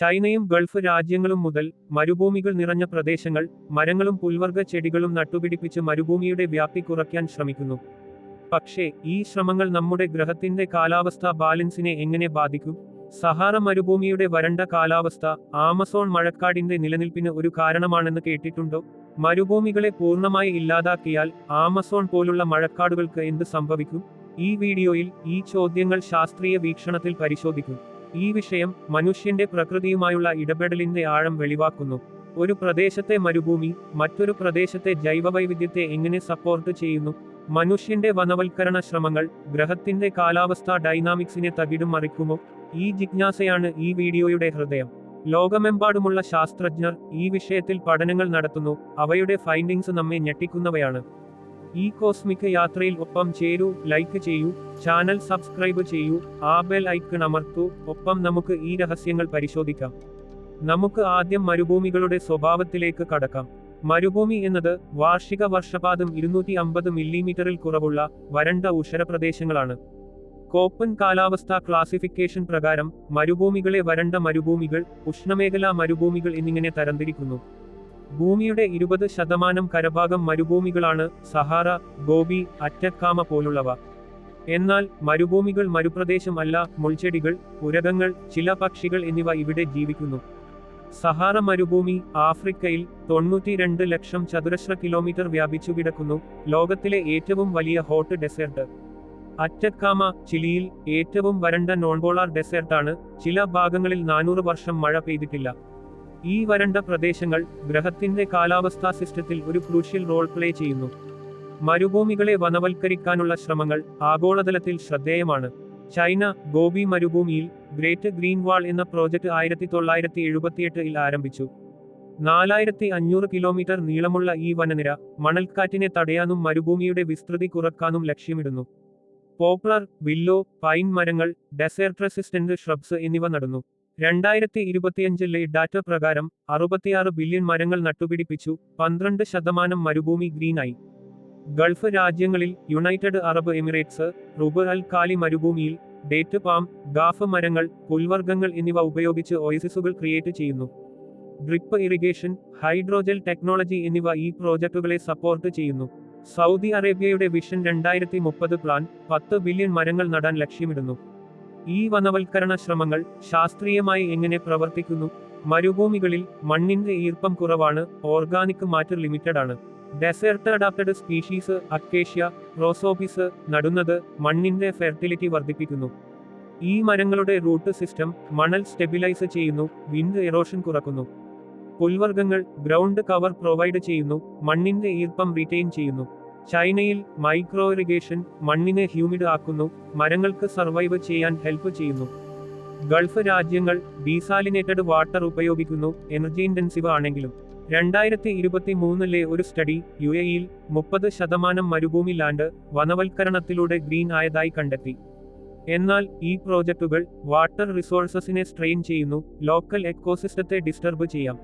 ചൈനയും ഗൾഫ് രാജ്യങ്ങളും മുതൽ മരുഭൂമികൾ നിറഞ്ഞ പ്രദേശങ്ങൾ മരങ്ങളും പുൽവർഗ ചെടികളും നട്ടുപിടിപ്പിച്ച് മരുഭൂമിയുടെ വ്യാപ്തി കുറയ്ക്കാൻ ശ്രമിക്കുന്നു. പക്ഷേ ഈ ശ്രമങ്ങൾ നമ്മുടെ ഗ്രഹത്തിന്റെ കാലാവസ്ഥാ ബാലൻസിനെ എങ്ങനെ ബാധിക്കും? സഹാറ മരുഭൂമിയുടെ വരണ്ട കാലാവസ്ഥ ആമസോൺ മഴക്കാടിന്റെ നിലനിൽപ്പിന് ഒരു കാരണമാണെന്ന് കേട്ടിട്ടുണ്ടോ? മരുഭൂമികളെ പൂർണമായി ഇല്ലാതാക്കിയാൽ ആമസോൺ പോലുള്ള മഴക്കാടുകൾക്ക് എന്ത് സംഭവിക്കും? ഈ വീഡിയോയിൽ ഈ ചോദ്യങ്ങൾ ശാസ്ത്രീയ വീക്ഷണത്തിൽ പരിശോധിക്കും. ഈ വിഷയം മനുഷ്യന്റെ പ്രകൃതിയുമായുള്ള ഇടപെടലിന്റെ ആഴം വെളിവാക്കുന്നു. ഒരു പ്രദേശത്തെ മരുഭൂമി മറ്റൊരു പ്രദേശത്തെ ജൈവവൈവിധ്യത്തെ എങ്ങനെ സപ്പോർട്ട് ചെയ്യുന്നു? മനുഷ്യന്റെ വനവൽക്കരണ ശ്രമങ്ങൾ ഗ്രഹത്തിന്റെ കാലാവസ്ഥാ ഡൈനാമിക്സിനെ തകിടും മറിക്കുമോ? ഈ ജിജ്ഞാസയാണ് ഈ വീഡിയോയുടെ ഹൃദയം. ലോകമെമ്പാടുമുള്ള ശാസ്ത്രജ്ഞർ ഈ വിഷയത്തിൽ പഠനങ്ങൾ നടത്തുന്നു അവയുടെ ഫൈൻഡിങ്സ് നമ്മെ ഞെട്ടിക്കുന്നവയാണ്. ഈ കോസ്മിക് യാത്രയിൽ ഒപ്പം ചേരൂ ലൈക്ക് ചെയ്യൂ ചാനൽ സബ്സ്ക്രൈബ് ചെയ്യൂ ആ ബെൽ ഐക്കൺ അമർത്തൂ ഒപ്പം നമുക്ക് ഈ രഹസ്യങ്ങൾ പരിശോധിക്കാം. നമുക്ക് ആദ്യം മരുഭൂമികളുടെ സ്വഭാവത്തിലേക്ക് കടക്കാം. മരുഭൂമി എന്നത് വാർഷിക വർഷപാതം ഇരുന്നൂറ്റി അമ്പത് മില്ലിമീറ്ററിൽ കുറവുള്ള വരണ്ട ഉഷരപ്രദേശങ്ങളാണ്. കോപ്പൻ കാലാവസ്ഥാ ക്ലാസിഫിക്കേഷൻ പ്രകാരം മരുഭൂമികളെ വരണ്ട മരുഭൂമികൾ ഉഷ്ണമേഖലാ മരുഭൂമികൾ എന്നിങ്ങനെ തരംതിരിക്കുന്നു. ഭൂമിയുടെ ഇരുപത് ശതമാനം കരഭാഗം മരുഭൂമികളാണ് സഹാറ ഗോബി അറ്റക്കാമ പോലുള്ളവ. എന്നാൽ മരുഭൂമികൾ മരുപ്രദേശം അല്ല മുൾച്ചെടികൾ ഉരകങ്ങൾ ചില പക്ഷികൾ എന്നിവ ഇവിടെ ജീവിക്കുന്നു. സഹാറ മരുഭൂമി ആഫ്രിക്കയിൽ തൊണ്ണൂറ്റിരണ്ട് ലക്ഷം ചതുരശ്ര കിലോമീറ്റർ വ്യാപിച്ചു കിടക്കുന്നു ലോകത്തിലെ ഏറ്റവും വലിയ ഹോട്ട് ഡെസേർട്ട്. അറ്റക്കാമ ചിലിയിൽ ഏറ്റവും വരണ്ട നോൺപോളാർ ഡെസേർട്ടാണ് ചില ഭാഗങ്ങളിൽ നാനൂറ് വർഷം മഴ പെയ്തിട്ടില്ല. ഈ വരണ്ട പ്രദേശങ്ങൾ ഗ്രഹത്തിന്റെ കാലാവസ്ഥാ സിസ്റ്റത്തിൽ ഒരു ക്രൂഷ്യൽ റോൾ പ്ലേ ചെയ്യുന്നു. മരുഭൂമികളെ വനവൽക്കരിക്കാനുള്ള ശ്രമങ്ങൾ ആഗോളതലത്തിൽ ശ്രദ്ധേയമാണ്. ചൈന ഗോബി മരുഭൂമിയിൽ ഗ്രേറ്റ് ഗ്രീൻ വാൾ എന്ന പ്രോജക്റ്റ് ആയിരത്തി തൊള്ളായിരത്തി എഴുപത്തിയെട്ടിൽ ആരംഭിച്ചു. നാലായിരത്തി അഞ്ഞൂറ് കിലോമീറ്റർ നീളമുള്ള ഈ വനനിര മണൽക്കാറ്റിനെ തടയാനും മരുഭൂമിയുടെ വിസ്തൃതി കുറക്കാനും ലക്ഷ്യമിടുന്നു. പോപ്ലർ വില്ലോ പൈൻ മരങ്ങൾ ഡെസേർട്ട് റെസിസ്റ്റന്റ് ഷ്രബ്സ് എന്നിവ നടുന്നു. രണ്ടായിരത്തി ഇരുപത്തിയഞ്ചിലെ ഡാറ്റ പ്രകാരം അറുപത്തിയാറ് ബില്യൺ മരങ്ങൾ നട്ടുപിടിപ്പിച്ചു പന്ത്രണ്ട് ശതമാനം മരുഭൂമി ഗ്രീനായി. ഗൾഫ് രാജ്യങ്ങളിൽ United Arab Emirates Rub al Khali മരുഭൂമിയിൽ ഡേറ്റ് പാം ഗാഫ് മരങ്ങൾ പുൽവർഗങ്ങൾ എന്നിവ ഉപയോഗിച്ച് ഓയസിസുകൾ ക്രിയേറ്റ് ചെയ്യുന്നു. ഡ്രിപ്പ് ഇറിഗേഷൻ ഹൈഡ്രോജൽ ടെക്നോളജി എന്നിവ ഈ പ്രോജക്റ്റുകളെ സപ്പോർട്ട് ചെയ്യുന്നു. സൗദി അറേബ്യയുടെ വിഷൻ രണ്ടായിരത്തി മുപ്പത് പ്ലാൻ പത്ത് ബില്യൺ മരങ്ങൾ നടാൻ ലക്ഷ്യമിടുന്നു. ഈ വനവൽക്കരണ ശ്രമങ്ങൾ ശാസ്ത്രീയമായി എങ്ങനെ പ്രവർത്തിക്കുന്നു? മരുഭൂമികളിൽ മണ്ണിന്റെ ഈർപ്പം കുറവാണ് ഓർഗാനിക് മാറ്റർ ലിമിറ്റഡ് ആണ്. ഡെസേർട്ട് അഡാപ്റ്റഡ് സ്പീഷീസ് അക്കേഷ്യ റോസോബിസ് നടുന്നത് മണ്ണിന്റെ ഫെർട്ടിലിറ്റി വർദ്ധിപ്പിക്കുന്നു. ഈ മരങ്ങളുടെ റൂട്ട് സിസ്റ്റം മണൽ സ്റ്റെബിലൈസ് ചെയ്യുന്നു വിൻഡ് എറോഷൻ കുറക്കുന്നു. പുൽവർഗങ്ങൾ ഗ്രൗണ്ട് കവർ പ്രൊവൈഡ് ചെയ്യുന്നു മണ്ണിന്റെ ഈർപ്പം റീറ്റെയിൻ ചെയ്യുന്നു. ചൈനയിൽ മൈക്രോ ഇറിഗേഷൻ മണ്ണിനെ ഹ്യൂമിഡ് ആക്കുന്നു മരങ്ങൾക്ക് സർവൈവ് ചെയ്യാൻ ഹെൽപ്പ് ചെയ്യുന്നു. ഗൾഫ് രാജ്യങ്ങൾ ഡീസാലിനേറ്റഡ് വാട്ടർ ഉപയോഗിക്കുന്നു എനർജി ഇന്റൻസീവ് ആണെങ്കിലും. രണ്ടായിരത്തി ഇരുപത്തി മൂന്നിലെ ഒരു സ്റ്റഡി യു എയിൽ മുപ്പത് ശതമാനം മരുഭൂമി ലാൻഡ് വനവൽക്കരണത്തിലൂടെ ഗ്രീൻ ആയതായി കണ്ടെത്തി. എന്നാൽ ഈ പ്രോജക്റ്റുകൾ വാട്ടർ റിസോഴ്സസിനെ സ്ട്രെയിൻ ചെയ്യുന്നു ലോക്കൽ എക്കോസിസ്റ്റത്തെ ഡിസ്റ്റർബ് ചെയ്യാം.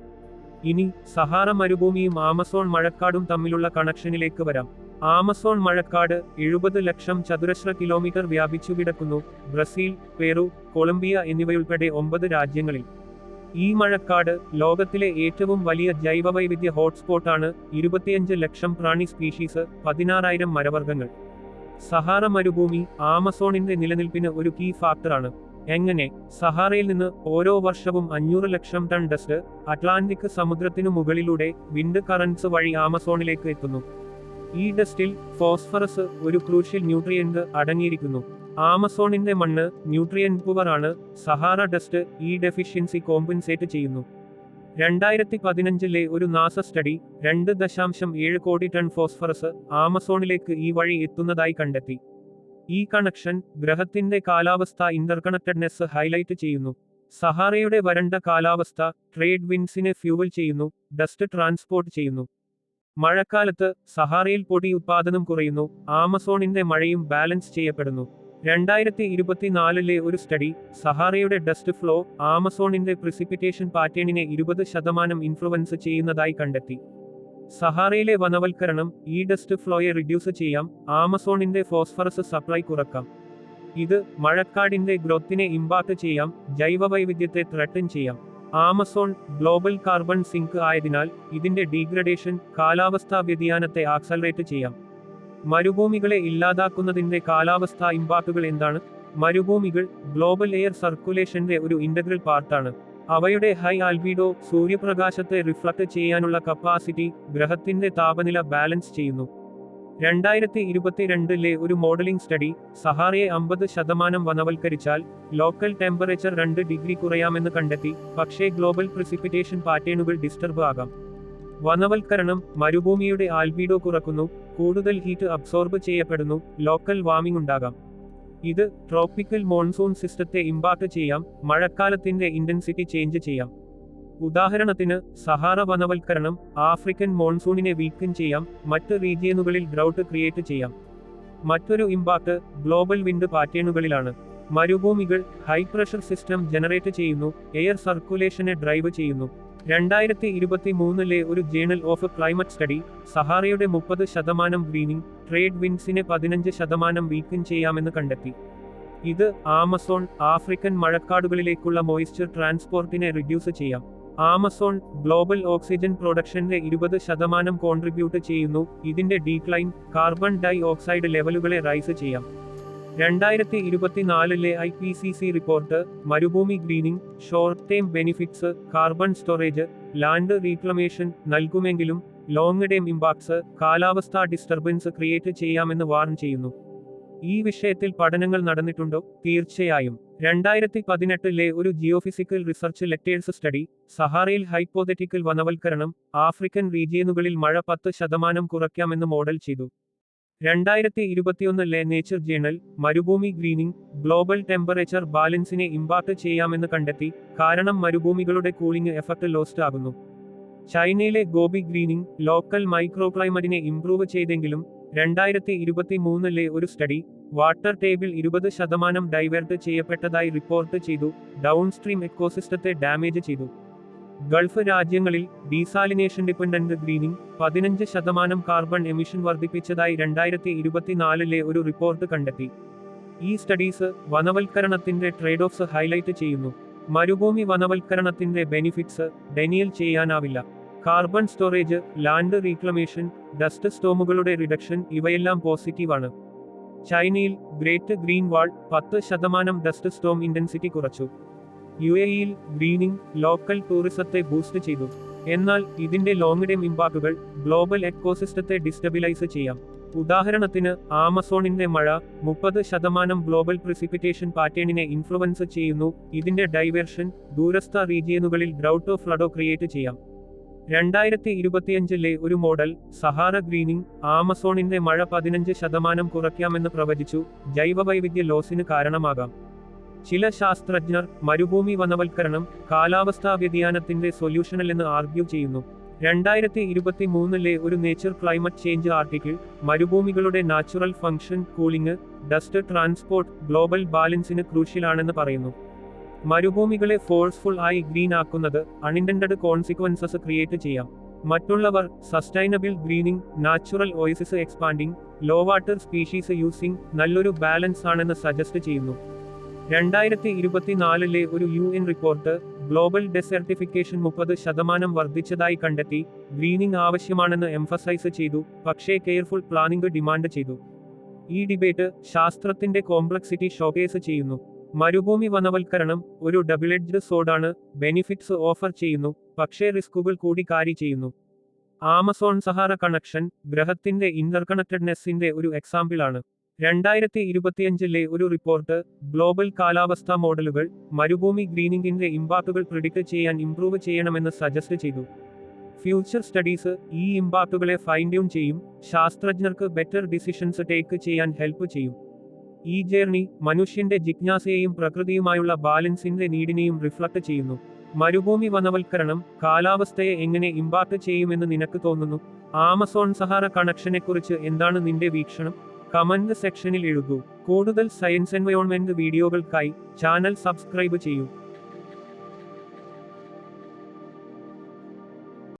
ഇനി സഹാറ മരുഭൂമിയും ആമസോൺ മഴക്കാടും തമ്മിലുള്ള കണക്ഷനിലേക്ക് വരാം. ആമസോൺ മഴക്കാട് എഴുപത് ലക്ഷം ചതുരശ്ര കിലോമീറ്റർ വ്യാപിച്ചു കിടക്കുന്നു ബ്രസീൽ പെറു കൊളംബിയ എന്നിവയുൾപ്പെടെ ഒമ്പത് രാജ്യങ്ങളിൽ. ഈ മഴക്കാട് ലോകത്തിലെ ഏറ്റവും വലിയ ജൈവവൈവിധ്യ ഹോട്ട്സ്പോട്ടാണ്. ഇരുപത്തിയഞ്ച് ലക്ഷം പ്രാണി സ്പീഷീസ് പതിനാറായിരം മരവർഗങ്ങൾ. സഹാറ മരുഭൂമി ആമസോണിന്റെ നിലനിൽപ്പിന് ഒരു കീ ഫാക്ടറാണ്. എങ്ങനെ? സഹാറയിൽ നിന്ന് ഓരോ വർഷവും അഞ്ഞൂറ് ലക്ഷം ടൺ ഡസ്റ്റ് അറ്റ്ലാന്റിക് സമുദ്രത്തിനു മുകളിലൂടെ വിൻഡ് കറൻസ് വഴി ആമസോണിലേക്ക് എത്തുന്നു. ഈ ഡസ്റ്റിൽ ഫോസ്ഫറസ് ഒരു ക്രൂഷ്യൽ ന്യൂട്രിയന്റ് അടങ്ങിയിരിക്കുന്നു. ആമസോണിന്റെ മണ്ണ് ന്യൂട്രിയൻ പുവർ ആണ് സഹാറ ഡസ്റ്റ് ഈ ഡെഫിഷ്യൻസി കോമ്പൻസേറ്റ് ചെയ്യുന്നു. രണ്ടായിരത്തി പതിനഞ്ചിലെ ഒരു നാസ സ്റ്റഡി രണ്ട് ദശാംശം ഏഴ് കോടി ടൺ ഫോസ്ഫറസ് ആമസോണിലേക്ക് ഈ വഴി എത്തുന്നതായി കണ്ടെത്തി. ഈ കണക്ഷൻ ഗ്രഹത്തിന്റെ കാലാവസ്ഥ ഇന്റർകണക്റ്റഡ്നെസ് ഹൈലൈറ്റ് ചെയ്യുന്നു. സഹാറയുടെ വരണ്ട കാലാവസ്ഥ ട്രേഡ് വിൻസിനെ ഫ്യൂവൽ ചെയ്യുന്നു ഡസ്റ്റ് ട്രാൻസ്പോർട്ട് ചെയ്യുന്നു. മഴക്കാലത്ത് സഹാറയിൽ പൊടി ഉത്പാദനം കുറയുന്നു. ആമസോണിന്റെ മഴയും ബാലൻസ് ചെയ്യപ്പെടുന്നു. രണ്ടായിരത്തി ഇരുപത്തിനാലിലെ ഒരു സ്റ്റഡി സഹാറയുടെ ഡസ്റ്റ് ഫ്ലോ ആമസോണിന്റെ പ്രിസിപ്പിറ്റേഷൻ പാറ്റേണിനെ ഇരുപത് ശതമാനം ഇൻഫ്ലുവൻസ് ചെയ്യുന്നതായി കണ്ടെത്തി. സഹാറയിലെ വനവൽക്കരണം ഈ ഡസ്റ്റ് ഫ്ലോയെ റിഡ്യൂസ് ചെയ്യാം. ആമസോണിന്റെ ഫോസ്ഫറസ് സപ്ലൈ കുറക്കാം. ഇത് മഴക്കാടിന്റെ ഗ്രോത്തിനെ ഇമ്പാക്ട് ചെയ്യാം. ജൈവവൈവിധ്യത്തെ ത്രട്ടൻ ചെയ്യാം. ആമസോൺ ഗ്ലോബൽ കാർബൺ സിങ്ക് ആയതിനാൽ ഇതിന്റെ ഡീഗ്രഡേഷൻ കാലാവസ്ഥാ വ്യതിയാനത്തെ ആക്സലറേറ്റ് ചെയ്യാം. മരുഭൂമികളെ ഇല്ലാതാക്കുന്നതിന്റെ കാലാവസ്ഥാ ഇമ്പാക്റ്റുകൾ എന്താണ്? മരുഭൂമികൾ ഗ്ലോബൽ എയർ സർക്കുലേഷന്റെ ഒരു ഇന്റഗ്രൽ പാർട്ടാണ്. അവയുടെ ഹൈ ആൽബിഡോ സൂര്യപ്രകാശത്തെ റിഫ്ലക്ട് ചെയ്യാനുള്ള കപ്പാസിറ്റി ഗ്രഹത്തിന്റെ താപനില ബാലൻസ് ചെയ്യുന്നു. രണ്ടായിരത്തി ഇരുപത്തിരണ്ടിലെ ഒരു മോഡലിംഗ് സ്റ്റഡി സഹാറയെ അമ്പത് ശതമാനം വനവൽക്കരിച്ചാൽ ലോക്കൽ ടെമ്പറേച്ചർ രണ്ട് ഡിഗ്രി കുറയാമെന്ന് കണ്ടെത്തി പക്ഷേ ഗ്ലോബൽ പ്രിസിപ്പിറ്റേഷൻ പാറ്റേണുകൾ ഡിസ്റ്റർബ് ആകാം. വനവൽക്കരണം മരുഭൂമിയുടെ ആൽബീഡോ കുറക്കുന്നു കൂടുതൽ ഹീറ്റ് അബ്സോർബ് ചെയ്യപ്പെടുന്നു ലോക്കൽ വാമിംഗ് ഉണ്ടാകാം. ഇത് ട്രോപ്പിക്കൽ മോൺസൂൺ സിസ്റ്റത്തെ ഇമ്പാക്ട് ചെയ്യാം മഴക്കാലത്തിന്റെ ഇന്റൻസിറ്റി ചേഞ്ച് ചെയ്യാം. ഉദാഹരണത്തിന് സഹാറ വനവൽക്കരണം ആഫ്രിക്കൻ മോൺസൂണിനെ വീക്കൻ ചെയ്യാം മറ്റ് റീജിയനുകളിൽ ഡ്രൗട്ട് ക്രിയേറ്റ് ചെയ്യാം. മറ്റൊരു ഇമ്പാക്ട് ഗ്ലോബൽ വിൻഡ് പാറ്റേണുകളിലാണ്. മരുഭൂമികൾ ഹൈ പ്രഷർ സിസ്റ്റം ജനറേറ്റ് ചെയ്യുന്നു എയർ സർക്കുലേഷനെ ഡ്രൈവ് ചെയ്യുന്നു. രണ്ടായിരത്തി ഇരുപത്തി മൂന്നിലെ ഒരു ജേണൽ ഓഫ് ക്ലൈമറ്റ് സ്റ്റഡി സഹാറയുടെ മുപ്പത് ശതമാനം ഗ്രീനിങ് ട്രേഡ് വിൻഡ്സിനെ പതിനഞ്ച് ശതമാനം വീക്കൻ ചെയ്യാമെന്ന് കണ്ടെത്തി. ഇത് ആമസോൺ ആഫ്രിക്കൻ മഴക്കാടുകളിലേക്കുള്ള മോയിസ്ചർ ട്രാൻസ്പോർട്ടിനെ റിഡ്യൂസ് ചെയ്യാം. ആമസോൺ ഗ്ലോബൽ ഓക്സിജൻ പ്രൊഡക്ഷന്റെ ഇരുപത് ശതമാനം കോൺട്രിബ്യൂട്ട് ചെയ്യുന്നു. ഇതിന്റെ ഡീക്ലൈൻ കാർബൺ ഡൈ ഓക്സൈഡ് ലെവലുകളെ റൈസ് ചെയ്യാം. രണ്ടായിരത്തി ഇരുപത്തിനാലിലെ I P C C report മരുഭൂമി greening short term benefits carbon storage land reclamation നൽകുമെങ്കിലും long term impacts കാലാവസ്ഥാ ഡിസ്റ്റർബൻസ് ക്രിയേറ്റ് ചെയ്യാമെന്ന് വാർൺ ചെയ്യുന്നു. ഈ വിഷയത്തിൽ പഠനങ്ങൾ നടന്നിട്ടുണ്ടോ? തീർച്ചയായും. രണ്ടായിരത്തി പതിനെട്ടിലെ ഒരു ജിയോഫിസിക്കൽ റിസർച്ച് ലെറ്റേഴ്സ് സ്റ്റഡി സഹാറയിൽ ഹൈപ്പോതെറ്റിക്കൽ വനവൽക്കരണം ആഫ്രിക്കൻ റീജിയനുകളിൽ മഴ പത്ത് ശതമാനം കുറയ്ക്കാമെന്ന് മോഡൽ ചെയ്തു. രണ്ടായിരത്തി ഇരുപത്തിയൊന്നിലെ നേച്ചർ ജേണൽ മരുഭൂമി ഗ്രീനിംഗ് ഗ്ലോബൽ ടെമ്പറേച്ചർ ബാലൻസിനെ ഇമ്പാക്ട് ചെയ്യാമെന്ന് കണ്ടെത്തി കാരണം മരുഭൂമികളുടെ കൂളിംഗ് എഫക്ട് ലോസ്റ്റ് ആകുന്നു. ചൈനയിലെ ഗോബി ഗ്രീനിംഗ് ലോക്കൽ മൈക്രോക്ലൈമറ്റിനെ ഇംപ്രൂവ് ചെയ്തെങ്കിലും രണ്ടായിരത്തി ഇരുപത്തി മൂന്നിലെ ഒരു സ്റ്റഡി വാട്ടർ ടേബിൾ ഇരുപത് ശതമാനം ഡൈവേർട്ട് ചെയ്യപ്പെട്ടതായി റിപ്പോർട്ട് ചെയ്തു ഡൗൺ സ്ട്രീം എക്കോസിസ്റ്റത്തെ ഡാമേജ് ചെയ്തു. ഗൾഫ് രാജ്യങ്ങളിൽ ഡീസാലിനേഷൻ ഡിപ്പെൻഡന്റ് ഗ്രീനിങ് പതിനഞ്ച് ശതമാനം കാർബൺ എമിഷൻ വർദ്ധിപ്പിച്ചതായി രണ്ടായിരത്തി ഇരുപത്തിനാലിലെ ഒരു റിപ്പോർട്ട് കണ്ടെത്തി. ഈ സ്റ്റഡീസ് വനവൽക്കരണത്തിന്റെ ട്രേഡ് ഓഫ്സ് ഹൈലൈറ്റ് ചെയ്യുന്നു. മരുഭൂമി വനവൽക്കരണത്തിന്റെ benefits denial ചെയ്യാനാവില്ല. Carbon storage land reclamation dust സ്റ്റോമുകളുടെ reduction ഇവയെല്ലാം പോസിറ്റീവാണ് ചൈനയിൽ ഗ്രേറ്റ് ഗ്രീൻ വാൾ പത്ത് ശതമാനം ഡസ്റ്റ് സ്റ്റോം ഇന്റൻസിറ്റി കുറച്ചു. യു എയിൽ ഗ്രീനിങ് ലോക്കൽ ടൂറിസത്തെ ബൂസ്റ്റ് ചെയ്തു. എന്നാൽ ഇതിന്റെ ലോങ് ടൈം ഇമ്പാക്റ്റുകൾ ഗ്ലോബൽ എക്കോസിസ്റ്റത്തെ ഡിസ്റ്റബിലൈസ് ചെയ്യാം. ഉദാഹരണത്തിന് ആമസോണിന്റെ മഴ മുപ്പത് ശതമാനം ഗ്ലോബൽ പ്രിസിപ്പിറ്റേഷൻ പാറ്റേണിനെ ഇൻഫ്ലുവൻസ് ചെയ്യുന്നു. ഇതിന്റെ ഡൈവേർഷൻ ദൂരസ്ഥ റീജിയനുകളിൽ ഡ്രൗട്ടോ ഫ്ലഡോ ക്രിയേറ്റ് ചെയ്യാം. രണ്ടായിരത്തി ഇരുപത്തിയഞ്ചിലെ ഒരു മോഡൽ സഹാറ ഗ്രീനിംഗ് ആമസോണിന്റെ മഴ പതിനഞ്ച് ശതമാനം കുറയ്ക്കാമെന്ന് പ്രവചിച്ചു ജൈവവൈവിധ്യ ലോസിന് കാരണമാകാം. ചില ശാസ്ത്രജ്ഞർ മരുഭൂമി വനവൽക്കരണം കാലാവസ്ഥാ വ്യതിയാനത്തിന്റെ സൊല്യൂഷനല്ലെന്ന് ആർഗ്യൂ ചെയ്യുന്നു. രണ്ടായിരത്തി ഇരുപത്തി മൂന്നിലെ ഒരു nature climate change article മരുഭൂമികളുടെ natural function cooling dust transport global ബാലൻസിന് ക്രൂഷ്യലാണെന്ന് പറയുന്നു. മരുഭൂമികളെ ഫോഴ്സ്ഫുൾ ആയി ഗ്രീൻ ആക്കുന്നത് അൺഇന്റൻഡ് കോൺസിക്വൻസസ് ക്രിയേറ്റ് ചെയ്യാം. മറ്റുള്ളവർ sustainable greening natural oases expanding low water species using നല്ലൊരു ബാലൻസ് ആണെന്ന് സജസ്റ്റ് ചെയ്യുന്നു. രണ്ടായിരത്തി ഇരുപത്തിനാലിലെ ഒരു U N report global desertification മുപ്പത് ശതമാനം വർദ്ധിച്ചതായി കണ്ടെത്തി ഗ്രീനിങ് ആവശ്യമാണെന്ന് എംഫസൈസ് ചെയ്തു പക്ഷേ കെയർഫുൾ പ്ലാനിംഗ് ഡിമാൻഡ് ചെയ്തു. ഈ ഡിബേറ്റ് ശാസ്ത്രത്തിന്റെ കോംപ്ലക്സിറ്റി ഷോക്കേസ് ചെയ്യുന്നു. മരുഭൂമി വനവൽക്കരണം ഒരു ഡബിൾ എഡ്ജ്ഡ് സോഡാണ് ബെനിഫിറ്റ്സ് ഓഫർ ചെയ്യുന്നു. പക്ഷേ റിസ്കുകൾ കൂടി കാരി ചെയ്യുന്നു. ആമസോൺ സഹാര കണക്ഷൻ ഗ്രഹത്തിന്റെ ഇന്റർകണക്റ്റഡ്നെസ്സിന്റെ ഒരു എക്സാമ്പിളാണ് രണ്ടായിരത്തി ഇരുപത്തിയഞ്ചിലെ ഒരു റിപ്പോർട്ട് ഗ്ലോബൽ കാലാവസ്ഥാ മോഡലുകൾ മരുഭൂമി ഗ്രീനിങ്ങിന്റെ ഇമ്പാക്റ്റുകൾ പ്രിഡിക്ട് ചെയ്യാൻ ഇംപ്രൂവ് ചെയ്യണമെന്ന് സജസ്റ്റ് ചെയ്തു. ഫ്യൂച്ചർ സ്റ്റഡീസ് ഈ ഇമ്പാക്റ്റുകളെ ഫൈൻഡ്യൂൺ ചെയ്യും. ശാസ്ത്രജ്ഞർക്ക് ബെറ്റർ ഡിസിഷൻസ് ടേക്ക് ചെയ്യാൻ ഹെൽപ്പ് ചെയ്യും. ഈ ജേർണി മനുഷ്യന്റെ ജിജ്ഞാസയെയും പ്രകൃതിയുമായുള്ള ബാലൻസിന്റെ നീടിനെയും റിഫ്ലക്ട് ചെയ്യുന്നു. മരുഭൂമി വനവൽക്കരണം കാലാവസ്ഥയെ എങ്ങനെ ഇമ്പാക്ട് ചെയ്യുമെന്ന് നിനക്ക് തോന്നുന്നു? ആമസോൺ സഹാറ കണക്ഷനെക്കുറിച്ച് എന്താണ് നിന്റെ വീക്ഷണം? കമന്റ് സെക്ഷനിൽ എഴുതൂ. കൂടുതൽ സയൻസ് എൻവയോൺമെന്റ് വീഡിയോകൾക്കായി ചാനൽ സബ്സ്ക്രൈബ് ചെയ്യൂ.